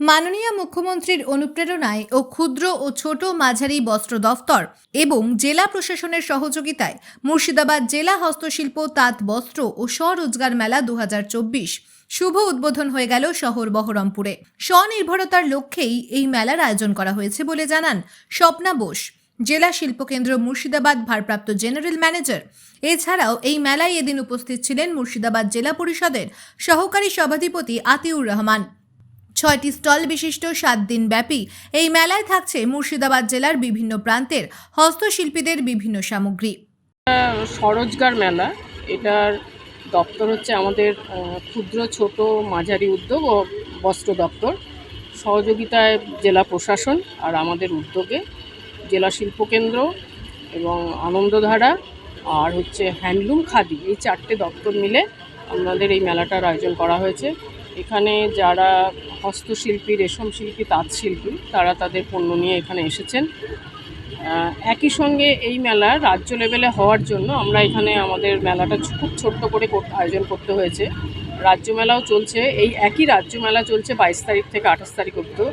মাননীয় মুখ্যমন্ত্রীর অনুপ্রেরণায় ও ক্ষুদ্র ও ছোট মাঝারি বস্ত্র দফতর এবং জেলা প্রশাসনের সহযোগিতায় মুর্শিদাবাদ জেলা হস্তশিল্প, তাঁত, বস্ত্র ও স্বরোজগার মেলা দু হাজার চব্বিশ শুভ উদ্বোধন হয়ে গেল শহর বহরমপুরে। স্বনির্ভরতার লক্ষ্যেই এই মেলার আয়োজন করা হয়েছে বলে জানান স্বপ্না বোস, জেলা শিল্পকেন্দ্র মুর্শিদাবাদ ভারপ্রাপ্ত জেনারেল ম্যানেজার। এছাড়াও এই মেলায় এদিন উপস্থিত ছিলেন মুর্শিদাবাদ জেলা পরিষদের সহকারী সভাধিপতি আতিউর রহমান। ছয়টি স্টল বিশিষ্ট সাত দিন ব্যাপী। এই মেলায় থাকছে মুর্শিদাবাদ জেলার বিভিন্ন প্রান্তের হস্তশিল্পীদের বিভিন্ন সামগ্রী। স্বরোজগার মেলা। এটার দপ্তর হচ্ছে আমাদের ক্ষুদ্র, ছোট, মাঝারি উদ্যোগ ও বস্ত্র দপ্তর। সহযোগিতায় জেলা প্রশাসন আর আমাদের উদ্যোগে জেলা শিল্পকেন্দ্র এবং আনন্দধারা আর হচ্ছে হ্যান্ডলুম খাদি, এই চারটে দপ্তর মিলে আমাদের এই মেলাটার আয়োজন করা হয়েছে। এখানে যারা হস্তশিল্পী রেশম শিল্পী তাঁত শিল্পী তারা তাদের পণ্য নিয়ে এখানে এসেছেন। একই সঙ্গে এই মেলা রাজ্য লেভেলে হওয়ার জন্য আমরা এখানে আমাদের মেলাটা খুব ছোট্ট করে আয়োজন করতে হয়েছে। রাজ্য মেলাও চলছে। এই একই রাজ্য মেলা চলছে বাইশ তারিখ থেকে আঠাশ তারিখ অব্দি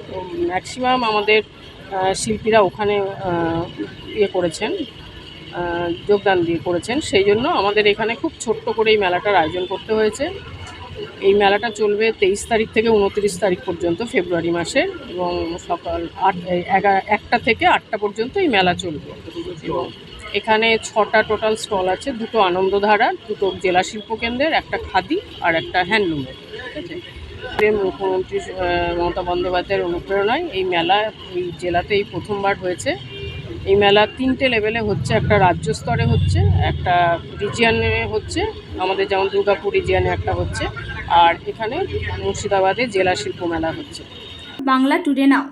ম্যাক্সিমাম আমাদের শিল্পীরা ওখানে ইয়ে করেছেন যোগদান দিয়ে করেছেন। সেই জন্য আমাদের এখানে খুব ছোট্ট করে এই মেলাটার আয়োজন করতে হয়েছে। এই মেলাটা চলবে তেইশ তারিখ থেকে উনত্রিশ তারিখ পর্যন্ত, ফেব্রুয়ারি মাসে এবং সকাল আট একটা থেকে আটটা পর্যন্ত এই মেলা চলবে। এবং এখানে ছটা টোটাল স্টল আছে, দুটো আনন্দধারা, দুটো জেলা শিল্পকেন্দ্রের একটা খাদি আর একটা হ্যান্ডলুমের ঠিক আছে? যে মুখ্যমন্ত্রী মমতা বন্দ্যোপাধ্যায়ের অনুপ্রেরণায় এই মেলা এই জেলাতে এই প্রথমবার হয়েছে। এই মেলা তিনটে লেভেলে হচ্ছে, একটা রাজ্য স্তরে হচ্ছে, একটা রিজিয়ানে হচ্ছে, আমাদের যেমন দুর্গাপুর রিজিয়ানে একটা হচ্ছে, আর এখানে মুর্শিদাবাদে জেলা শিল্প মেলা হচ্ছে। বাংলা টুডে নাও